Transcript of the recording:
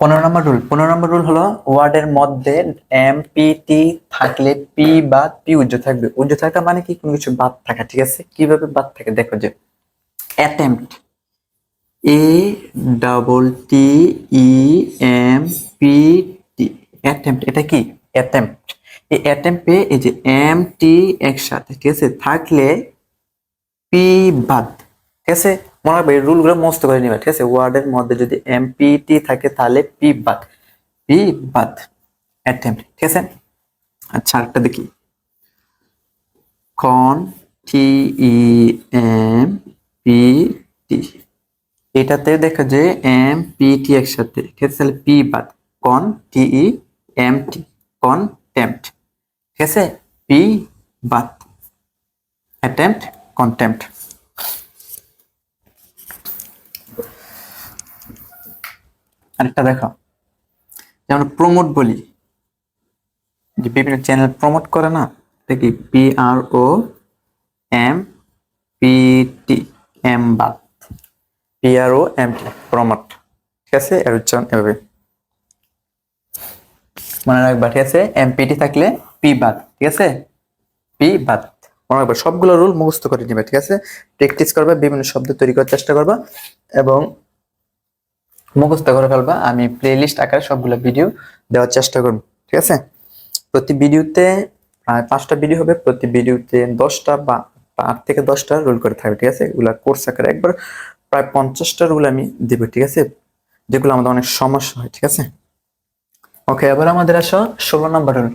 পনেরো নম্বর রুল পনেরো নম্বর রুল হলো ওয়ার্ডের মধ্যে এম পি টি থাকলে পি বাদ পি উজ্জ থাকবে। উজ্জ থাকা মানে কি? কোনো কিছু বাদ থাকা, ঠিক আছে? কীভাবে বাদ থাকে? দেখো যে attempt A double T E M P T attempt এটা কি? অ্যাটেম্পট এই অ্যাটেম্পে এই যে এম টি একসাথে, ঠিক আছে? থাকলে পি বাদ, ঠিক আছে? মনে রাখবে, এই রুলগুলো মস্ত করে নিবে, ঠিক আছে? ওয়ার্ডের মধ্যে যদি এম পি থাকে, তাহলে পি বাদ পি বাদ অ্যাটেম্পট ঠিক আছে? আচ্ছা আরেকটা দেখি। কন টি ই এম পি টি এটাতে দেখো যে এম পি টি একসাথে, ঠিক আছে? তাহলে পি বাদ কন টি ই এম টি কন টেম্পট ঠিক আছে? পি বাদ অ্যাটেম্পট কন্টেম্পট আরেকটা দেখো যেমন প্রমোট বলি। যে বিভিন্ন চ্যানেল প্রমোট করে না দেখি P R O M P T M বাদ। P R O M T promote ঠিক আছে? এর উচ্চারণ এভাবে। মনে রাখবা, ঠিক আছে? এমপিটি থাকলে পি বাদ, ঠিক আছে? পি বাদ। মনে রাখবা, সবগুলো রুল মুখস্থ করে নিবে, ঠিক আছে? প্র্যাকটিস করবে, বিভিন্ন শব্দ তৈরি করার চেষ্টা করবা এবং মুখস্থ করে ফেলবা, আমি প্লেলিস্ট আকারে সবগুলো ভিডিও দেওয়ার চেষ্টা করব, ঠিক আছে? প্রতি ভিডিওতে প্রায় পাঁচটা ভিডিও হবে, প্রতি ভিডিওতে দশটা বা আট থেকে দশটা রুল করে থাকবে, ঠিক আছে? এগুলা কোর্স আকারে একবার প্রায় পঞ্চাশটা রুল আমি দেবো, ঠিক আছে? যেগুলো আমাদের অনেক সমস্যা হয়, ঠিক আছে? ওকে এবার আমাদের আসো, ষোলো নম্বর রুল